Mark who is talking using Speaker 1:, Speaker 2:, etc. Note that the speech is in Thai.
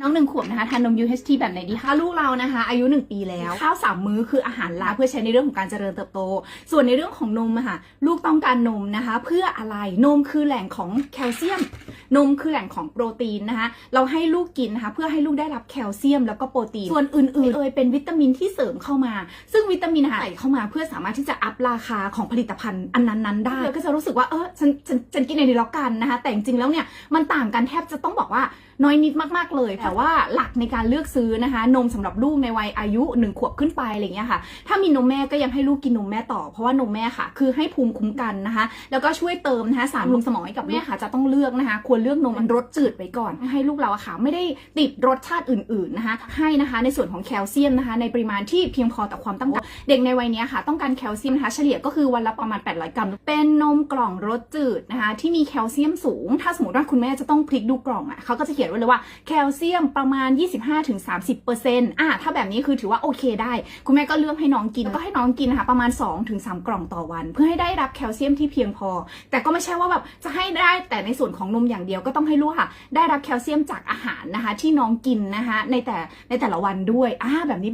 Speaker 1: น้องหนึ่งขวบนะคะทานนม UHT แบบไหนดีคะลูกเรานะคะ อายุ 1 ปีแล้วข้าวสามมื้อคืออาหารหลักเพื่อใช้ในเรื่องของการเจริญเติบโต ส่วนในเรื่องของนมค่ะลูกต้องการนมนะคะ เพื่ออะไรนมคือแหล่งของแคลเซียม นมคือแหล่งของโปรตีนนะคะ เราให้ลูกกินนะคะ เพื่อให้ลูกได้รับแคลเซียมแล้วก็โปรตีนส่วนอื่นๆเอยเป็นวิตามินที่เสริมเข้ามา ซึ่งวิตามินนะคะใส่เข้ามาเพื่อสามารถที่จะอัพราคาของผลิตภัณฑ์อันนั้นๆได้ก็จะรู้สึกว่าเออฉันฉันฉันกินในนี้แล้วกันนะคะ แต่จริงๆแล้วเนี่ยมันต่างกันแทบจะต้องบอกว่าน้อยนิดมากๆเลย แต่ว่าหลักในการเลือกซื้อนะคะ นมสำหรับลูกในวัยอายุหนึ่งขวบขึ้นไปอะไรอย่างเงี้ยค่ะ ถ้ามีนมแม่ก็ยังให้ลูกกินนมแม่ต่อ เพราะว่านมแม่ค่ะ คือให้ภูมิคุ้มกันนะคะ แล้วก็ช่วยเติมนะคะสารบำรุงสมองให้กับแม่ค่ะจะต้องเลือกนะคะ ควรเลือกนมมันรสจืดไว้ก่อน ให้ลูกเราอะค่ะ ไม่ได้ติดรสชาติอื่นๆนะคะ ให้นะคะในส่วนของแคลเซียมนะคะ ในปริมาณที่เพียงพอต่อความต้องการเด็กในวัยนี้ค่ะ ต้องการแคลเซียมนะคะ เฉลี่ยก็คือวันละประมาณ 800 กรัม เป็นนมกล่องรสจืดนะคะ ที่มีแคลเซียมสูง ถ้าสมมติว่าคุณแม่จะต้องพลิกดูกล่องอะเขาก็จะเขียนไว้เลยว่าแคลเซียมประมาณ 25-30%อะถ้าแบบนี้คือถือว่าโอเคได้ คุณแม่ก็เลือกให้น้องกินก็ให้น้องกินนะคะประมาณ 2-3 กล่องต่อวัน เพื่อให้ได้รับแคลเซียมที่เพียงพอ แต่ก็ไม่ใช่ว่าแบบจะให้ได้แต่ในส่วนของนมอย่างเดียวก็ต้องให้ลูกค่ะ ได้รับแคลเซียมจากอาหารนะคะที่น้องกินนะคะในแต่ในแต่ละวันด้วยอ่าแบบนี้